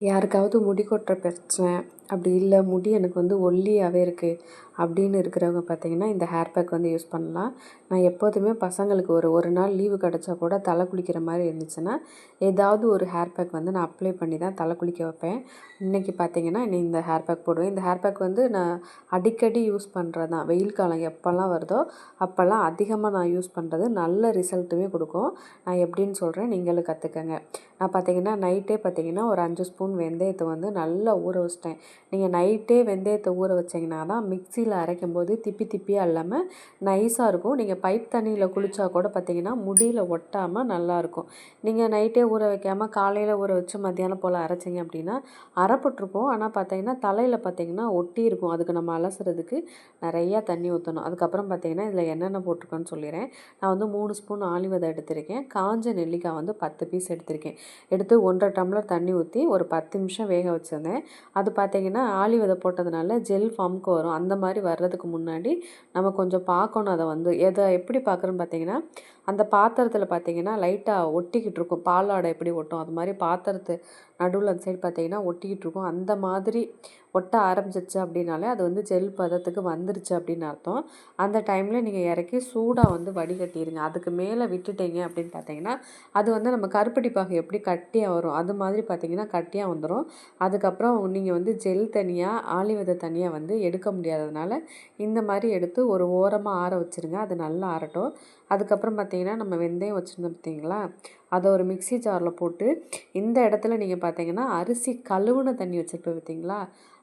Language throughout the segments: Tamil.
யாருக்காவது முடி கொட்டுற பிரச்சனை. அப்படி இல்லை முடி எனக்கு வந்து ஒல்லியாகவே இருக்குது அப்படின்னு இருக்கிறவங்க பார்த்தீங்கன்னா இந்த ஹேர் பேக் வந்து யூஸ் பண்ணலாம். நான் எப்போதுமே பசங்களுக்கு ஒரு ஒரு நாள் லீவு கிடச்சா கூட தலை குளிக்கிற மாதிரி இருந்துச்சுன்னா ஏதாவது ஒரு ஹேர் பேக் வந்து நான் அப்ளை பண்ணி தான் தலை குளிக்க வைப்பேன். இன்றைக்கி பார்த்தீங்கன்னா இந்த ஹேர் பேக் போடுவேன். இந்த ஹேர் பேக் வந்து நான் அடிக்கடி யூஸ் பண்ணுறது தான் வெயில் காலம் எப்போல்லாம் வருதோ அப்போல்லாம் அதிகமாக நான் யூஸ் பண்ணுறது நல்ல ரிசல்ட்டுமே கொடுக்கும். நான் எப்படின்னு சொல்கிறேன் நீங்களும் கற்றுக்கங்க நான் பார்த்தீங்கன்னா நைட்டே பார்த்தீங்கன்னா ஒரு அஞ்சு ஸ்பூன் வெந்தயத்தை வந்து நல்லா ஊற வச்சிட்டேன். நீங்கள் நைட்டே வெந்தயத்தை ஊற வச்சிங்கன்னா தான் மிக்சியில் அரைக்கும் போது திப்பி திப்பியாக இல்லாமல் நைஸாக இருக்கும். நீங்கள் பைப் தண்ணியில் குளித்தா கூட பார்த்தீங்கன்னா முடியில் ஒட்டாமல் நல்லாயிருக்கும் நீங்கள் நைட்டே ஊற வைக்காமல் காலையில் ஊற வச்சு மத்தியானம் போல் அரைச்சிங்க அப்படின்னா அரைப்பட்டிருக்கும் ஆனால் பார்த்தீங்கன்னா தலையில் பார்த்தீங்கன்னா ஒட்டி இருக்கும். அதுக்கு நம்ம அலசுறதுக்கு நிறையா தண்ணி ஊற்றணும் அதுக்கப்புறம் பார்த்தீங்கன்னா இதில் என்னென்ன போட்டிருக்கோன்னு சொல்லிடுறேன் நான் வந்து மூணு ஸ்பூன் ஆலிவதை எடுத்திருக்கேன். காஞ்ச நெல்லிக்காய் வந்து பத்து பீஸ் எடுத்திருக்கேன். எடுத்து ஒன்றரை டம்ளர் தண்ணி ஊற்றி ஒரு பத்து நிமிஷம் வேக வச்சுருந்தேன். அது பார்த்தீங்கன்னா ஆலிவதை போட்டதுனால ஜெல் ஃபார்முக்கு வரும். அந்த மாதிரி வர்றதுக்கு முன்னாடி நம்ம கொஞ்சம் பார்க்கணும் அதை வந்து. எதை எப்படி பார்க்குறோன்னு பார்த்தீங்கன்னா அந்த பாத்திரத்தில் பார்த்தீங்கன்னா லைட்டாக ஒட்டிக்கிட்டு இருக்கும். பாலாடை எப்படி ஒட்டும் அது மாதிரி பாத்திரத்து நடுவில் அந்த சைடு பார்த்தீங்கன்னா ஒட்டிக்கிட்டு இருக்கும். அந்த மாதிரி ஒட்ட ஆரம்பிச்சிச்சு அப்படின்னாலே அது வந்து ஜெல் பதத்துக்கு வந்துருச்சு அப்படின்னு அர்த்தம். அந்த டைமில் நீங்கள் இறக்கி சூடாக வந்து வடிகட்டிடுங்க அதுக்கு மேலே விட்டுட்டீங்க அப்படின்னு பார்த்தீங்கன்னா அது வந்து நம்ம கருப்பட்டி பாகை எப்படி கட்டியாக வரும் அது மாதிரி பார்த்தீங்கன்னா கட்டியாக வந்துடும் அதுக்கப்புறம் நீங்கள் வந்து ஜெல் தனியாக ஆளி விதை தனியாக வந்து எடுக்க முடியாததுனால இந்த மாதிரி எடுத்து ஒரு ஓரமாக ஆற வச்சுருங்க. அது நல்லா ஆறட்டும். அதுக்கப்புறம் பார்த்தீங்கன்னா நம்ம வெந்தயம் வச்சுருந்தோம் பார்த்தீங்களா அதை ஒரு மிக்சி ஜாரில் போட்டு இந்த இடத்துல நீங்கள் பார்த்தீங்கன்னா அரிசி கழுவுன தண்ணி வச்சுருப்பேன் பார்த்தீங்களா?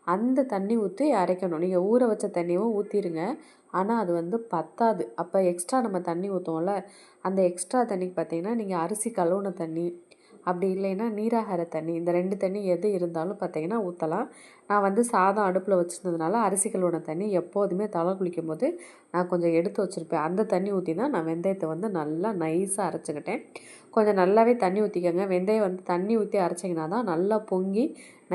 அந்த தண்ணி ஊற்றி அரைக்கணும். நீங்கள் ஊற வச்ச தண்ணியும் ஊற்றிடுங்க ஆனால் அது வந்து பத்தாது. அப்போ எக்ஸ்ட்ரா நம்ம தண்ணி ஊற்றுவோம்ல அந்த எக்ஸ்ட்ரா தண்ணிக்கு பார்த்தீங்கன்னா நீங்கள் அரிசி கழுவுன தண்ணி அப்படி இல்லைன்னா நீராகார தண்ணி இந்த ரெண்டு தண்ணி எது இருந்தாலும் பார்த்தீங்கன்னா ஊற்றலாம் நான் வந்து சாதம் அடுப்பில் வச்சுருந்ததுனால அரிசி கழுவுன தண்ணி எப்போதுமே தலை குளிக்கும் போது நான் கொஞ்சம் எடுத்து வச்சுருப்பேன். அந்த தண்ணி ஊற்றி தான் நான் வெந்தயத்தை வந்து நல்லா நைஸாக அரைச்சிக்கிட்டேன். கொஞ்சம் நல்லாவே தண்ணி ஊற்றிக்கோங்க வெந்தயம் வந்து தண்ணி ஊற்றி அரைச்சிங்கன்னா தான் நல்லா பொங்கி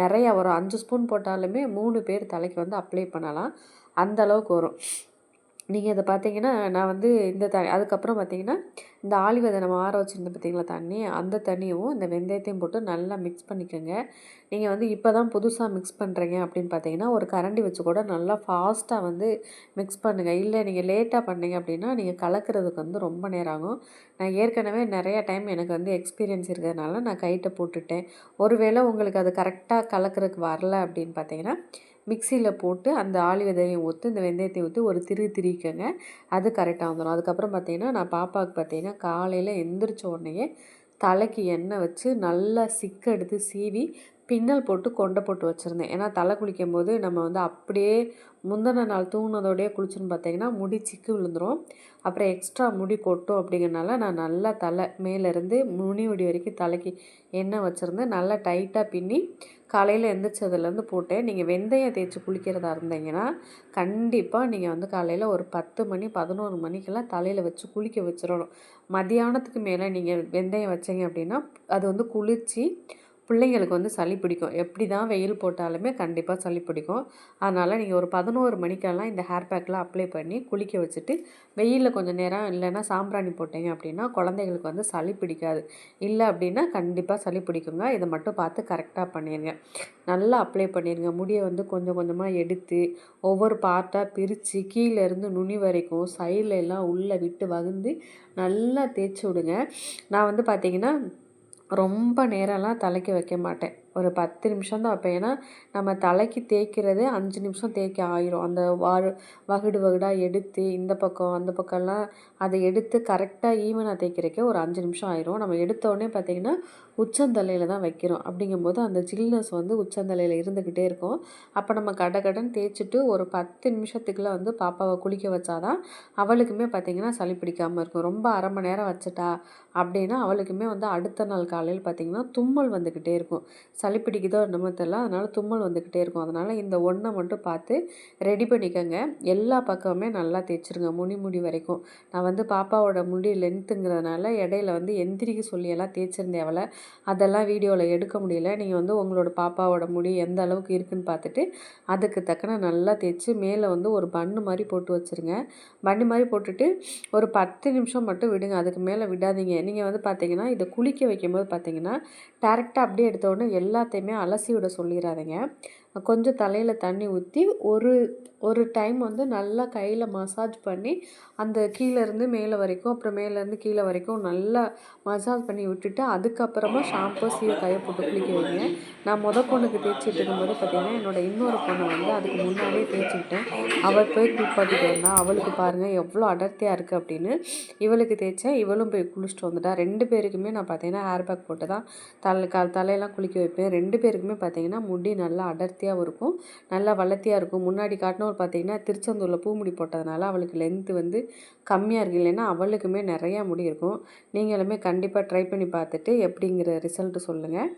நிறையா வரும் அஞ்சு ஸ்பூன் போட்டாலுமே மூணு பேர் தலைக்கு வந்து அப்ளை பண்ணலாம். அந்த அளவுக்கு வரும். நீங்கள் இதை பார்த்தீங்கன்னா நான் வந்து இந்த த அதுக்கப்புறம் பார்த்தீங்கன்னா இந்த ஆளி விதை நம்ம ஆற வச்சுருந்தோம் பார்த்தீங்களா தண்ணி? அந்த தண்ணியும் இந்த வெந்தயத்தையும் போட்டு நல்லா மிக்ஸ் பண்ணிக்கோங்க. நீங்கள் வந்து இப்போ தான் புதுசாக மிக்ஸ் பண்ணுறீங்க அப்படின்னு பார்த்தீங்கன்னா ஒரு கரண்டி வச்சு கூட நல்லா ஃபாஸ்ட்டாக வந்து மிக்ஸ் பண்ணுங்கள் இல்லை நீங்கள் லேட்டாக பண்ணீங்க அப்படின்னா நீங்கள் கலக்கிறதுக்கு வந்து ரொம்ப நேரம் ஆகும். நான் ஏற்கனவே நிறையா டைம் எனக்கு வந்து எக்ஸ்பீரியன்ஸ் இருக்கிறதுனால நான் கைட்டை போட்டுட்டேன். ஒருவேளை உங்களுக்கு அது கரெக்டாக கலக்கிறதுக்கு வரல அப்படின்னு பார்த்தீங்கன்னா மிக்சியில் போட்டு அந்த ஆளி விதையும் ஊற்றி இந்த வெந்தயத்தையும் ஊற்றி ஒரு திரு திரிக்கங்க. அது கரெக்டாக வந்துடும் அதுக்கப்புறம் பார்த்தீங்கன்னா நான் பாப்பாவுக்கு பார்த்தீங்கன்னா காலையில் எந்திரிச்ச உடனேயே தலைக்கு எண்ணெய் வச்சு நல்லா சிக்க எடுத்து சீவி பின்னல் போட்டு கொண்டை போட்டு வச்சுருந்தேன். ஏன்னா தலை குளிக்கும் போது நம்ம வந்து அப்படியே முந்தின நாள் தூங்கினதோடையே குளிச்சுன்னு பார்த்தீங்கன்னா முடி சிக்கு விழுந்துடும் அப்புறம் எக்ஸ்ட்ரா முடி கொட்டும் அப்படிங்கிறனால நான் நல்லா தலை மேலேருந்து முனி முடி வரைக்கும் தலைக்கு எண்ணெய் வச்சுருந்தேன் நல்லா டைட்டாக பின்னி காலையில் எந்திரிச்சதுலேருந்து போட்டேன். நீங்கள் வெந்தயம் தேய்ச்சி குளிக்கிறதா இருந்தீங்கன்னா கண்டிப்பாக நீங்கள் வந்து காலையில் ஒரு பத்து மணி பதினோரு மணிக்கெல்லாம் தலையில் வச்சு குளிக்க வச்சிடணும் மதியானத்துக்கு மேலே நீங்கள் வெந்தயம் வச்சிங்க அப்படின்னா அது வந்து குளித்து பிள்ளைங்களுக்கு வந்து சளி பிடிக்கும். எப்படி தான் வெயில் போட்டாலுமே கண்டிப்பாக சளி பிடிக்கும். அதனால் நீங்கள் ஒரு பதினோரு மணிக்கெல்லாம் இந்த ஹேர் பேக்கெலாம் அப்ளை பண்ணி குளிக்க வச்சுட்டு வெயிலில் கொஞ்சம் நேரம் இல்லைன்னா சாம்பிராணி போட்டீங்க அப்படின்னா குழந்தைங்களுக்கு வந்து சளி பிடிக்காது. இல்லை அப்படின்னா கண்டிப்பாக சளி பிடிக்குங்க. இதை மட்டும் பார்த்து கரெக்டாக பண்ணிடுங்க நல்லா அப்ளை பண்ணிடுங்க முடியை வந்து கொஞ்சம் கொஞ்சமாக எடுத்து ஒவ்வொரு பார்ட்டாக பிரித்து கீழேருந்து நுனி வரைக்கும் சைடில் எல்லாம் உள்ளே விட்டு வகுந்து நல்லா தேய்ச்சி விடுங்க. நான் வந்து பார்த்திங்கன்னா ரொம்ப நேரம்லாம் தலைக்கு வைக்க மாட்டேன். ஒரு பத்து நிமிஷம் தான் வைப்பேன். ஏன்னா நம்ம தலைக்கு தேய்க்கிறதே அஞ்சு நிமிஷம் தேய்க்க ஆயிரும். அந்த வாரு வகுடு வகுடாக எடுத்து இந்த பக்கம் அந்த பக்கம்லாம் அதை எடுத்து கரெக்டாக ஈவனாக தேய்க்கிறக்கே ஒரு அஞ்சு நிமிஷம் ஆயிரும். நம்ம எடுத்தோடனே பார்த்திங்கன்னா உச்சந்தலையில் தான் வைக்கிறோம். அப்படிங்கும்போது அந்த ஜில்னஸ் வந்து உச்சந்தலையில் இருந்துக்கிட்டே இருக்கும். அப்போ நம்ம கடை கடன் தேய்ச்சிட்டு ஒரு பத்து நிமிஷத்துக்குள்ளே வந்து பாப்பாவை குளிக்க வச்சாதான் அவளுக்குமே பார்த்திங்கன்னா சளி பிடிக்காமல் இருக்கும். ரொம்ப அரை மணி நேரம் வச்சுட்டா அப்படின்னா அவளுக்குமே வந்து அடுத்த நாள் காலையில் பார்த்திங்கன்னா தும்மல் வந்துக்கிட்டே இருக்கும். சளி பிடிக்குதோ என்னமோ தெரில அதனால் தும்மல் வந்துக்கிட்டே இருக்கும். அதனால் இந்த ஒன்றை மட்டும் பார்த்து ரெடி பண்ணிக்கோங்க. எல்லா பக்கமுமே நல்லா தேய்ச்சிருங்க. முடி முடி வரைக்கும். நான் வந்து பாப்பாவோட முடி லென்த்துங்கிறதுனால இடையில வந்து எந்திரிக்க சொல்லியெல்லாம் தேய்ச்சிருந்தேன் அவளை. அதெல்லாம் வீடியோவில் எடுக்க முடியல. நீங்கள் வந்து உங்களோட பாப்பாவோட முடி எந்த அளவுக்கு இருக்குன்னு பார்த்துட்டு அதுக்கு தக்கன நல்லா தேய்ச்சி மேலே வந்து ஒரு பண்ணு மாதிரி போட்டு வச்சுருங்க. பண்ணு மாதிரி போட்டுட்டு ஒரு பத்து நிமிஷம் மட்டும் விடுங்க. அதுக்கு மேலே விடாதீங்க. நீங்கள் வந்து பார்த்தீங்கன்னா இதை குளிக்க வைக்கும்போது பார்த்தீங்கன்னா டேரெக்டாக அப்படியே எடுத்தோடனே எல்லாத்தையுமே அலசி விட சொல்லிடாதீங்க கொஞ்சம் தலையில் தண்ணி ஊற்றி ஒரு ஒரு டைம் வந்து நல்லா கையில் மசாஜ் பண்ணி அந்த கீழேருந்து மேலே வரைக்கும் அப்புறம் மேலேருந்து கீழே வரைக்கும் நல்லா மசாஜ் பண்ணி விட்டுட்டு அதுக்கப்புறமா ஷாம்பு கையை போட்டு குளிக்க வைங்க. நான் முத பொண்ணுக்கு தேய்ச்சிட்டு இருக்கும்போது பார்த்தீங்கன்னா என்னோடய இன்னொரு பொண்ணை வந்து அதுக்கு முன்னாடியே தேய்ச்சிக்கிட்டேன். அவள் போய் குளிப்பாட்டிட்டு வந்தா அவளுக்கு பாருங்கள் எவ்வளோ அடர்த்தியாக இருக்குது அப்படின்னு. இவளுக்கு தேய்ச்சேன் இவளும் போய் குளிச்சுட்டு வந்துட்டா. ரெண்டு பேருக்குமே நான் பார்த்தீங்கன்னா ஹேர் பேக் போட்டு தான் தலை க தலையெல்லாம் குளிக்க வைப்பேன். ரெண்டு பேருக்குமே பார்த்தீங்கன்னா முடி நல்லா அடர்த்தி அடர்த்தியாகவும் இருக்கும். நல்லா வளர்த்தியாக இருக்கும். முன்னாடி காட்டினவர் பார்த்தீங்கன்னா திருச்செந்தூரில் பூமுடி போட்டதுனால அவளுக்கு லென்த்து வந்து கம்மியாக இருக்குது இல்லைன்னா அவளுக்குமே நிறையா முடி இருக்கும். நீங்களுமே கண்டிப்பாக ட்ரை பண்ணி பார்த்துட்டு எப்படிங்கிற ரிசல்ட்டு சொல்லுங்கள்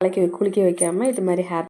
தலைக்கு குளிக்க வைக்காமல் இது மாதிரி ஹேர்